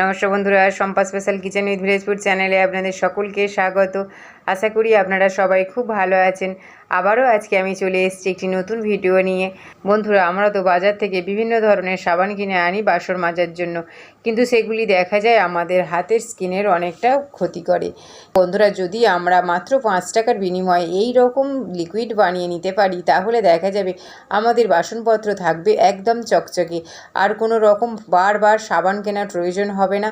নমস্কার বন্ধুরা Sampa special kitchen with Villagepur চ্যানেলে আপনাদের সকলকে স্বাগত। আশা করি আপনারা সবাই খুব ভালো আছেন। আবারও আজকে আমি চলে এসেছি একটি নতুন ভিডিও নিয়ে। বন্ধুরা, আমরা তো বাজার থেকে বিভিন্ন ধরনের সাবান কিনে আনি বাসন মাজার জন্য। কিন্তু সেগুলি দেখা যায় আমাদের হাতের স্কিনের অনেকটা ক্ষতি করে। বন্ধুরা, যদি আমরা মাত্র পাঁচ টাকার বিনিময়ে এই রকম লিকুইড বানিয়ে নিতে পারি, তাহলে দেখা যাবে আমাদের বাসনপত্র থাকবে একদম চকচকে। আর কোনো রকম বারবার সাবান কেনার প্রয়োজন হবে না।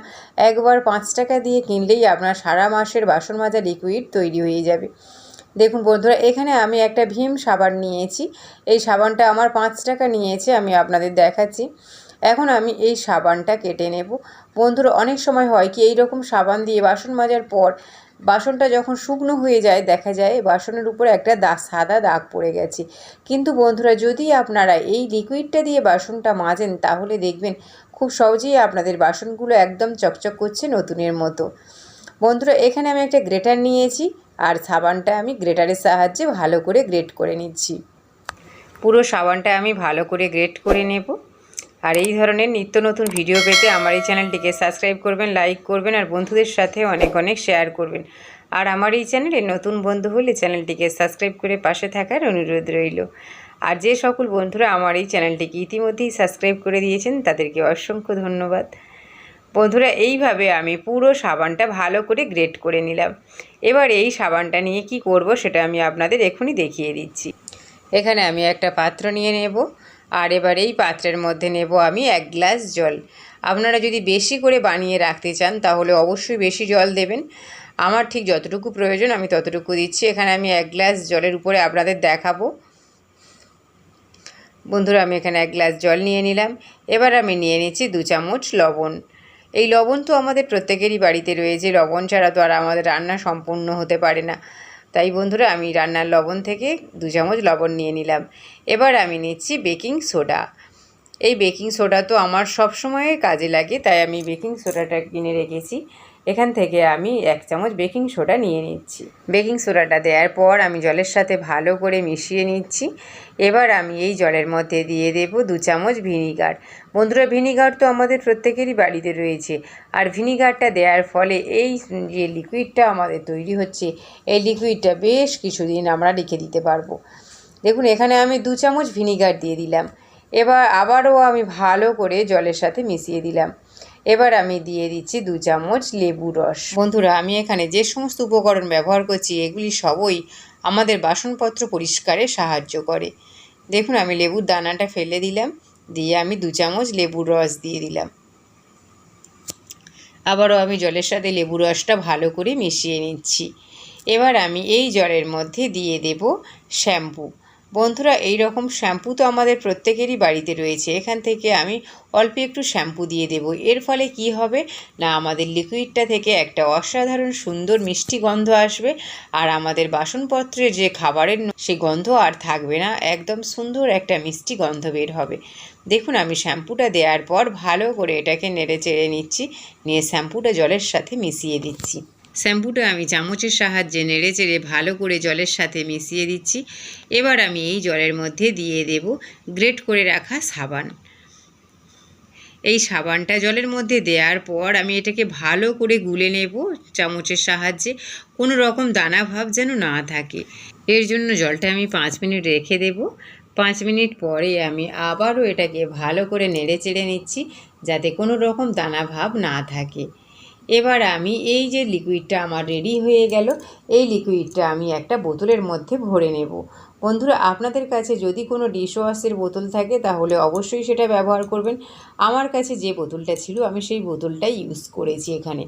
একবার পাঁচ টাকা দিয়ে কিনলেই আপনার সারা মাসের বাসন মাজা লিকুইড তৈরি হয়ে যাবে। দেখুন বন্ধুরা, এখানে আমি একটা ভীম সাবান নিয়েছি। এই সাবানটা আমার পাঁচ টাকা নিয়েছে, আমি আপনাদের দেখাচ্ছি। এখন আমি এই সাবানটা কেটে নেব। বন্ধুরা, অনেক সময় হয় কি এই রকম সাবান দিয়ে বাসন মাজার পর বাসনটা যখন শুকনো হয়ে যায়, দেখা যায় বাসনের উপরে একটা দা, সাদা দাগ পড়ে গেছে। কিন্তু বন্ধুরা, যদি আপনারা এই লিকুইডটা দিয়ে বাসনটা মাজেন, তাহলে দেখবেন খুব সহজেই আপনাদের বাসনগুলো একদম চকচক করছে নতুনের মতো। বন্ধুরা, এখানে আমি একটা গ্রেটার নিয়েছি আর সাবানটা আমি গ্রেটারের সাহায্যে ভালো করে গ্রেট করে নিচ্ছি। পুরো সাবানটা আমি ভালো করে গ্রেট করে নেব। আর এই ধরনের নিত্য নতুন ভিডিও পেতে আমার এই চ্যানেলটিকে সাবস্ক্রাইব করবেন, লাইক করবেন আর বন্ধুদের সাথে অনেক অনেক শেয়ার করবেন। আর আমার এই চ্যানেলে নতুন বন্ধু হলে চ্যানেলটিকে সাবস্ক্রাইব করে পাশে থাকার অনুরোধ রইল। আর যে সকল বন্ধুরা আমার এই চ্যানেলটিকে ইতিমধ্যেই সাবস্ক্রাইব করে দিয়েছেন, তাদেরকে অসংখ্য ধন্যবাদ। বন্ধুরা, এইভাবে আমি পুরো সাবানটা ভালো করে গ্রেট করে নিলাম। এবার এই সাবানটা নিয়ে কি করব সেটা আমি আপনাদের এখনই দেখিয়ে দিচ্ছি। এখানে আমি একটা পাত্র নিয়ে নেব আর এবার এই পাত্রের মধ্যে নেব আমি এক গ্লাস জল। আপনারা যদি বেশি করে বানিয়ে রাখতে চান তাহলে অবশ্যই বেশি জল দেবেন। আমার ঠিক যতটুকু প্রয়োজন আমি ততটুকু দিচ্ছি। এখানে আমি এক গ্লাস জলের উপরে আপনাদের দেখাবো। বন্ধুরা, আমি এখানে এক গ্লাস জল নিয়ে নিলাম। এবার আমি নিয়ে নিচ্ছি দু চামচ লবণ। এই লবণ তো আমাদের প্রত্যেকেরই বাড়িতে রয়েছে। লবণ ছাড়া তো আর আমাদের রান্না সম্পূর্ণ হতে পারে না। তাই বন্ধুরা, আমি রান্নার লবণ থেকে দু চামচ লবণ নিয়ে নিলাম। এবার আমি নিচ্ছি বেকিং সোডা। এই বেকিং সোডা তো আমার সব সময় কাজে লাগে, তাই আমি বেকিং সোডাটা কিনে রেখেছি। এখান থেকে আমি এক চামচ বেকিং সোডা নিয়ে নিচ্ছি। বেকিং সোডাটা দেওয়ার পর আমি জলের সাথে ভালো করে মিশিয়ে নিচ্ছি। এবার আমি এই জলের মধ্যে দিয়ে দেব দু চামচ ভিনিগার। বন্ধুরা, ভিনিগার তো আমাদের প্রত্যেকেরই বাড়িতে রয়েছে। আর ভিনিগারটা দেওয়ার ফলে এই যে লিকুইডটা আমাদের তৈরি হচ্ছে, এই লিকুইডটা বেশ কিছুদিন আমরা রেখে দিতে পারব। দেখুন, এখানে আমি দু চামচ ভিনিগার দিয়ে দিলাম। এবার আবারও আমি ভালো করে জলের সাথে মিশিয়ে দিলাম। এবার আমি দিয়ে দিচ্ছি দু চামচ লেবু রস। বন্ধুরা, আমি এখানে যে সমস্ত উপকরণ ব্যবহার করছি, এগুলি সবই আমাদের বাসনপত্র পরিষ্কারে সাহায্য করে। দেখুন, আমি লেবুর দানাটা ফেলে দিলাম, দিয়ে আমি দু চামচ লেবুর রস দিয়ে দিলাম। আবারও আমি জলের সাথে লেবু রসটা ভালো করে মিশিয়ে নিচ্ছি। এবার আমি এই জলের মধ্যে দিয়ে দেব শ্যাম্পু। বন্ধুরা, এই রকম শ্যাম্পু তো আমাদের প্রত্যেকেরই বাড়িতে রয়েছে। এখান থেকে আমি অল্প একটু শ্যাম্পু দিয়ে দেব। এর ফলে কি হবে না, আমাদের লিকুইডটা থেকে একটা অসাধারণ সুন্দর মিষ্টি গন্ধ আসবে আর আমাদের বাসনপত্রের যে খাবারের সে গন্ধ আর থাকবে না। একদম সুন্দর একটা মিষ্টি গন্ধ বের হবে। দেখুন, আমি শ্যাম্পুটা দেওয়ার পর ভালো করে এটাকে নেড়ে চেড়ে নিচ্ছি। নিয়ে শ্যাম্পুটা জলের সাথে মিশিয়ে দিচ্ছি। শ্যাম্পুটা আমি চামচের সাহায্যে নেড়ে চেড়ে ভালো করে জলের সাথে মিশিয়ে দিচ্ছি। এবার আমি এই জলের মধ্যে দিয়ে দেব গ্রেট করে রাখা সাবান। এই সাবানটা জলের মধ্যে দেওয়ার পর আমি এটাকে ভালো করে গুলে নেব চামচের সাহায্যে। কোনো রকম দানা ভাব যেন না থাকে। এর জন্য জলটা আমি পাঁচ মিনিট রেখে দেব। পাঁচ মিনিট পরে আমি আবারও এটাকে ভালো করে নেড়ে চেড়ে নিচ্ছি যাতে কোনো রকম দানা ভাব না থাকে। এবার আমি এই যে লিকুইডটা আমার রেডি হয়ে গেল, এই লিকুইডটা আমি একটা বোতলের মধ্যে ভরে নেব। বন্ধুরা, আপনাদের কাছে যদি কোনো ডিশওয়াশের বোতল থাকে, তাহলে অবশ্যই সেটা ব্যবহার করবেন। আমার কাছে যে বোতলটা ছিল, আমি সেই বোতলটাই ইউজ করেছি এখানে।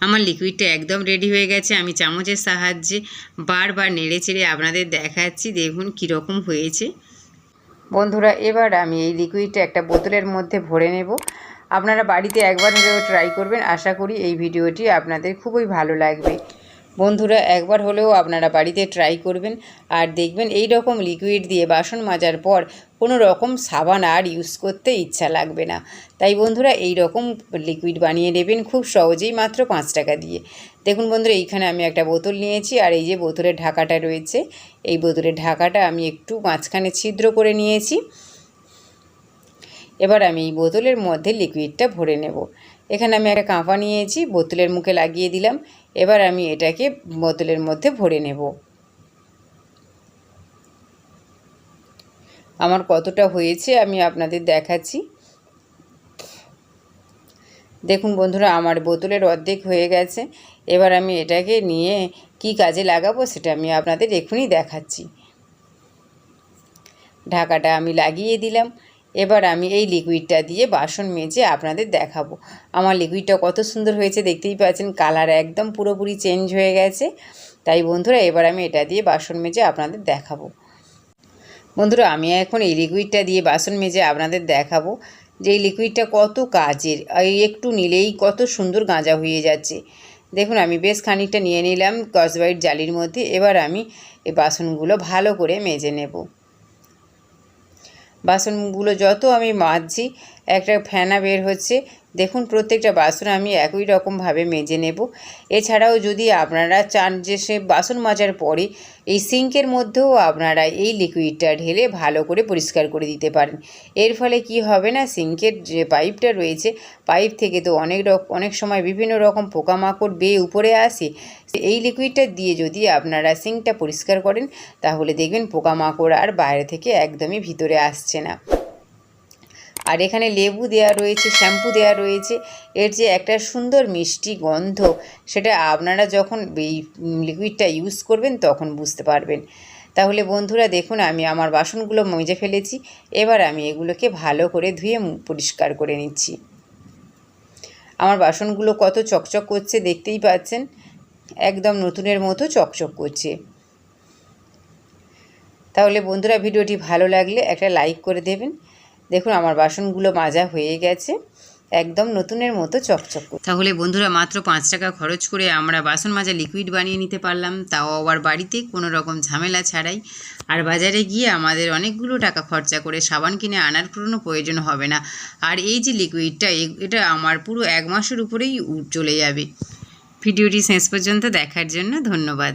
আমার লিকুইডটা একদম রেডি হয়ে গেছে। আমি চামচের সাহায্যে বারবার নেড়ে চেড়ে আপনাদের দেখাচ্ছি, দেখুন কীরকম হয়েছে। বন্ধুরা, এবার আমি এই লিকুইডটা একটা বোতলের মধ্যে ভরে নেব। আপনারা বাড়িতে একবার হলেও ট্রাই করবেন। আশা করি এই ভিডিওটি আপনাদের খুবই ভালো লাগবে। বন্ধুরা, একবার হলেও আপনারা বাড়িতে ট্রাই করবেন আর দেখবেন এই রকম লিকুইড দিয়ে বাসন মাজার পর কোনো রকম সাবান আর ইউজ করতে ইচ্ছা লাগবে না। তাই বন্ধুরা, এই রকম লিকুইড বানিয়ে নেবেন খুব সহজেই মাত্র পাঁচ টাকা দিয়ে। দেখুন বন্ধুরা, এইখানে আমি একটা বোতল নিয়েছি আর এই যে বোতলের ঢাকাটা রয়েছে, এই বোতলের ঢাকাটা আমি একটু মাঝখানে ছিদ্র করে নিয়েছি। এবার আমি এই বোতলের মধ্যে লিকুইডটা ভরে নেব। এখানে আমি একটা কাঁপা নিয়েছি, বোতলের মুখে লাগিয়ে দিলাম। এবার আমি এটাকে বোতলের মধ্যে ভরে নেব। আমার কতটা হয়েছে আমি আপনাদের দেখাচ্ছি। দেখুন বন্ধুরা, আমার বোতলের অর্ধেক হয়ে গেছে। এবার আমি এটাকে নিয়ে কি কাজে লাগাবো সেটা আমি আপনাদের এখনই দেখাচ্ছি। ঢাকাটা আমি লাগিয়ে দিলাম। এবার আমি এই লিকুইডটা দিয়ে বাসন মেজে আপনাদের দেখাবো। আমার লিকুইডটা কত সুন্দর হয়েছে, দেখতেই পাচ্ছেন কালার একদম পুরোপুরি চেঞ্জ হয়ে গেছে। তাই বন্ধুরা, এবার আমি এটা দিয়ে বাসন মেজে আপনাদের দেখাবো। বন্ধুরা, আমি এখন এই লিকুইডটা দিয়ে বাসন মেজে আপনাদের দেখাবো যে এই লিকুইডটা কত কাজের একটু নিলেই কত সুন্দর গাঁজা হয়ে যাচ্ছে। দেখুন, আমি বেশ খানিকটা নিয়ে নিলাম কসবাইট জালির মধ্যে, এবার আমি এই বাসনগুলো ভালো করে মেজে নেব। বাসনগুলো যত আমি মাজছি একটা ফেনা বের হচ্ছে। দেখুন, প্রত্যেকটা বাসন আমি একই রকমভাবে মেজে নেব। এছাড়াও যদি আপনারা চান যে সে বাসন মাজার পরে এই সিঙ্কের মধ্যেও আপনারা এই লিকুইডটা ঢেলে ভালো করে পরিষ্কার করে দিতে পারেন। এর ফলে কি হবে না, সিঙ্কের যে পাইপটা রয়েছে, পাইপ থেকে তো অনেক অনেক সময় বিভিন্ন রকম পোকামাকড় বেয়ে উপরে আসে। এই লিকুইডটা দিয়ে যদি আপনারা সিঙ্কটা পরিষ্কার করেন, তাহলে দেখবেন পোকামাকড় আর বাইরে থেকে একদমই ভিতরে আসছে না। আর এখানে লেবু দেওয়া রয়েছে, শ্যাম্পু দেওয়া রয়েছে। এর যে একটা সুন্দর মিষ্টি গন্ধ, সেটা আপনারা যখন এই লিকুইডটা ইউজ করবেন তখন বুঝতে পারবেন। তাহলে বন্ধুরা দেখুন, আমি আমার বাসনগুলো মজে ফেলেছি। এবার আমি এগুলোকে ভালো করে ধুয়ে পরিষ্কার করে নিচ্ছি। আমার বাসনগুলো কত চকচক করছে দেখতেই পাচ্ছেন। একদম নতুনের মতো চকচক করছে। তাহলে বন্ধুরা ভিডিওটি ভালো লাগলে একটা লাইক করে দেবেন। দেখুন, আমার বাসনগুলো মাজা হয়ে গেছে। একদম নতুনের মতো চকচক তাহলে বন্ধুরা, মাত্র পাঁচ টাকা খরচ করে আমরা বাসন মাজা লিকুইড বানিয়ে নিতে পারলাম। তাও আবার বাড়িতে কোনো রকম ঝামেলা ছাড়াই। আর বাজারে গিয়ে আমাদের অনেকগুলো টাকা খরচা করে সাবান কিনে আনার কোনো প্রয়োজন হবে না। আর এই যে লিকুইডটা এটা আমার পুরো এক মাসের উপরেই চলে যাবে। ভিডিওটি শেষ পর্যন্ত দেখার জন্য ধন্যবাদ।